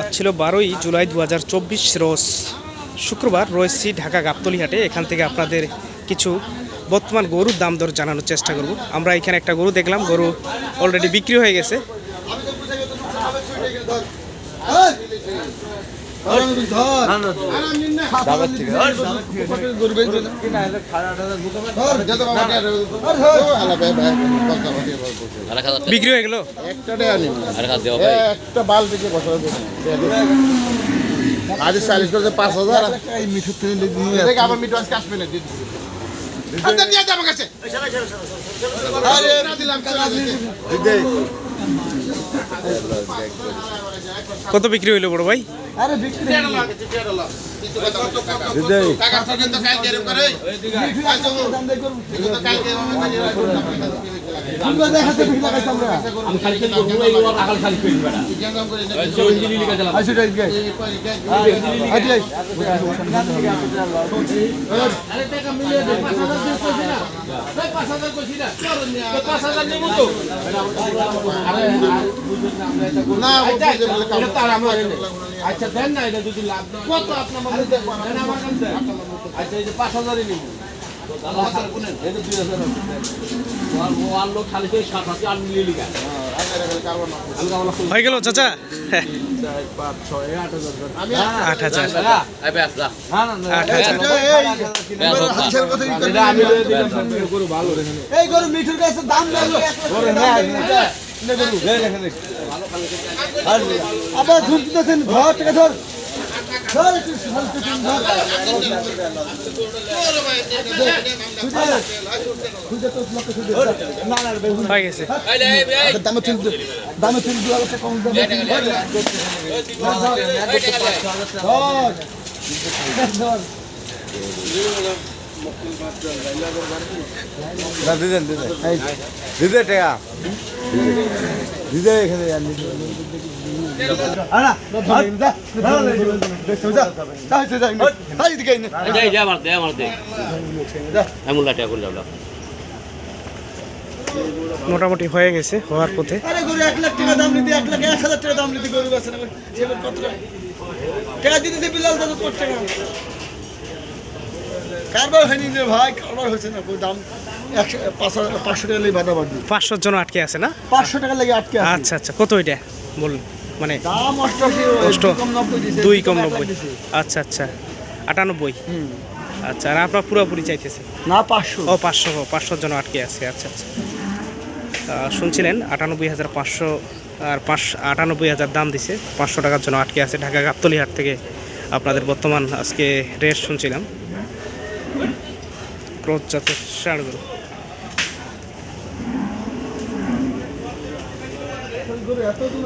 আজ ছিল বারোই জুলাই দু হাজার চব্বিশ রোজ। শুক্রবার রয়েছি ঢাকা গাবতলিহাটে। এখান থেকে আপনাদের কিছু বর্তমান গরুর দাম দর জানানোর চেষ্টা করব। আমরা এখানে একটা গরু দেখলাম, গরু অলরেডি বিক্রি হয়ে গেছে। বিক্রি হয়ে গেল একটা বাল থেকে বছর আজ চালিশ করে পাঁচ হাজার আবার মিঠু আজকে আসবে না। আচ্ছা, দিলাম। কত বিক্রি হইল বড় ভাই? না আচ্ছা দেন না এটা যদি লাভ কত আপনার। আচ্ছা এই যে পাঁচ হাজারই নিব। এই যে দুই হাজার আছে, দেন। আর ও আনলো খালি সেই সাত হাজার আট মিলিয়ে লিখা। হয়ে গেল চাচা? আট হাজার। এই গরু মিঠুর কাছে দাম আবার ঝুল দিতেছেন ধর থেকে ধর। দামে তুল দামে তুল দিয়ে আলোচনা কম দামে তুল দে। ধর, ধর। মোটামুটি হয়ে গেছে, হওয়ার পথে। এক লাখ টাকা দাম নিতে এক লাখ এক হাজার টাকা দাম নিতে গরু আছে হয়নি রে ভাই, কারবার হয়েছে না দাম? পাঁচশো টাকা লেগে বাধা বাড়বে পাঁচশো জন আটকে আছে না? পাঁচশো টাকা লেগে আটকে আছে। আচ্ছা আচ্ছা কত এটা? বলুন মানে দাম অষ্ট দুই কম নব্বই। আচ্ছা আচ্ছা আটানব্বই। আচ্ছা আর আপনার পুরোপুরি চাইতেছে? না পাঁচশো। ও পাঁচশো পাঁচশো জন আটকে আছে আচ্ছা আচ্ছা। শুনছিলেন আটানব্বই হাজার পাঁচশো আর পাঁচ আটানব্বই হাজার দাম দিছে পাঁচশো টাকার জন্য আটকে আছে। ঢাকা গাবতলি হাট থেকে আপনাদের বর্তমান আজকে রেট শুনছিলাম। ক্রোধ জাতের ষাঁড়গুলো। গরু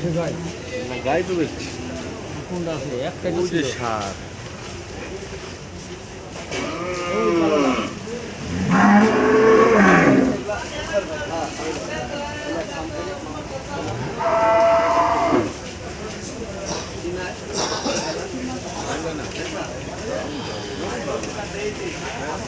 বেশি গাই গাই তো বেশি। একটা সার।